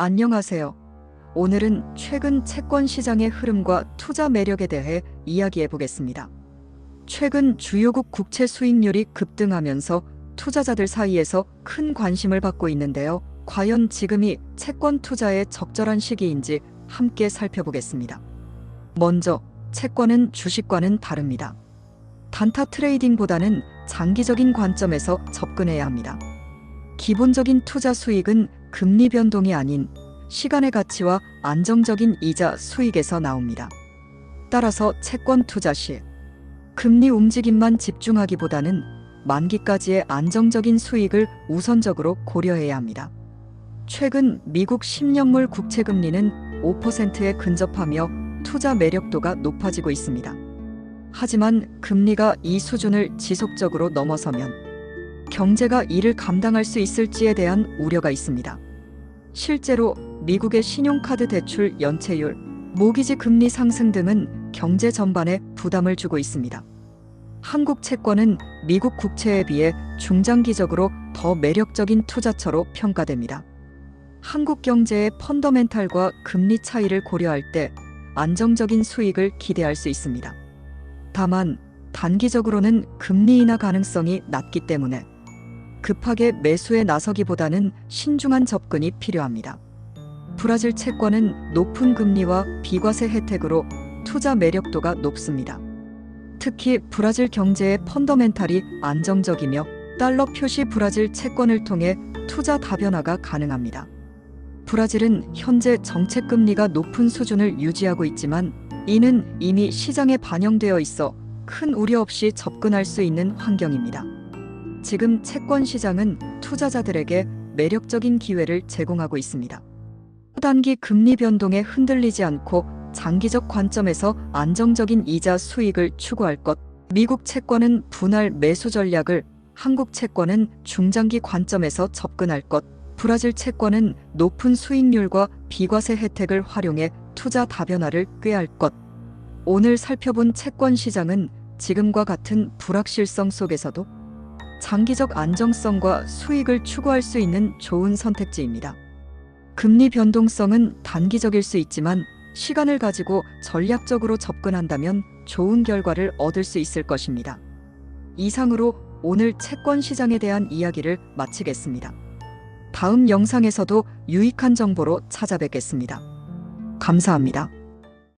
안녕하세요. 오늘은 최근 채권 시장의 흐름과 투자 매력에 대해 이야기해 보겠습니다. 최근 주요국 국채 수익률이 급등하면서 투자자들 사이에서 큰 관심을 받고 있는데요. 과연 지금이 채권 투자의 적절한 시기인지 함께 살펴보겠습니다. 먼저, 채권은 주식과는 다릅니다. 단타 트레이딩보다는 장기적인 관점에서 접근해야 합니다. 기본적인 투자 수익은 금리 변동이 아닌 시간의 가치와 안정적인 이자 수익에서 나옵니다. 따라서 채권 투자 시 금리 움직임만 집중하기보다는 만기까지의 안정적인 수익을 우선적으로 고려해야 합니다. 최근 미국 10년물 국채 금리는 5%에 근접하며 투자 매력도가 높아지고 있습니다. 하지만 금리가 이 수준을 지속적으로 넘어서면 경제가 이를 감당할 수 있을지에 대한 우려가 있습니다. 실제로 미국의 신용카드 대출 연체율, 모기지 금리 상승 등은 경제 전반에 부담을 주고 있습니다. 한국 채권은 미국 국채에 비해 중장기적으로 더 매력적인 투자처로 평가됩니다. 한국 경제의 펀더멘탈과 금리 차이를 고려할 때 안정적인 수익을 기대할 수 있습니다. 다만 단기적으로는 금리 인하 가능성이 낮기 때문에 급하게 매수에 나서기보다는 신중한 접근이 필요합니다. 브라질 채권은 높은 금리와 비과세 혜택으로 투자 매력도가 높습니다. 특히 브라질 경제의 펀더멘탈이 안정적이며 달러 표시 브라질 채권을 통해 투자 다변화가 가능합니다. 브라질은 현재 정책 금리가 높은 수준을 유지하고 있지만 이는 이미 시장에 반영되어 있어 큰 우려 없이 접근할 수 있는 환경입니다. 지금 채권 시장은 투자자들에게 매력적인 기회를 제공하고 있습니다. 단기 금리 변동에 흔들리지 않고 장기적 관점에서 안정적인 이자 수익을 추구할 것. 미국 채권은 분할 매수 전략을, 한국 채권은 중장기 관점에서 접근할 것. 브라질 채권은 높은 수익률과 비과세 혜택을 활용해 투자 다변화를 꾀할 것. 오늘 살펴본 채권 시장은 지금과 같은 불확실성 속에서도 장기적 안정성과 수익을 추구할 수 있는 좋은 선택지입니다. 금리 변동성은 단기적일 수 있지만 시간을 가지고 전략적으로 접근한다면 좋은 결과를 얻을 수 있을 것입니다. 이상으로 오늘 채권 시장에 대한 이야기를 마치겠습니다. 다음 영상에서도 유익한 정보로 찾아뵙겠습니다. 감사합니다.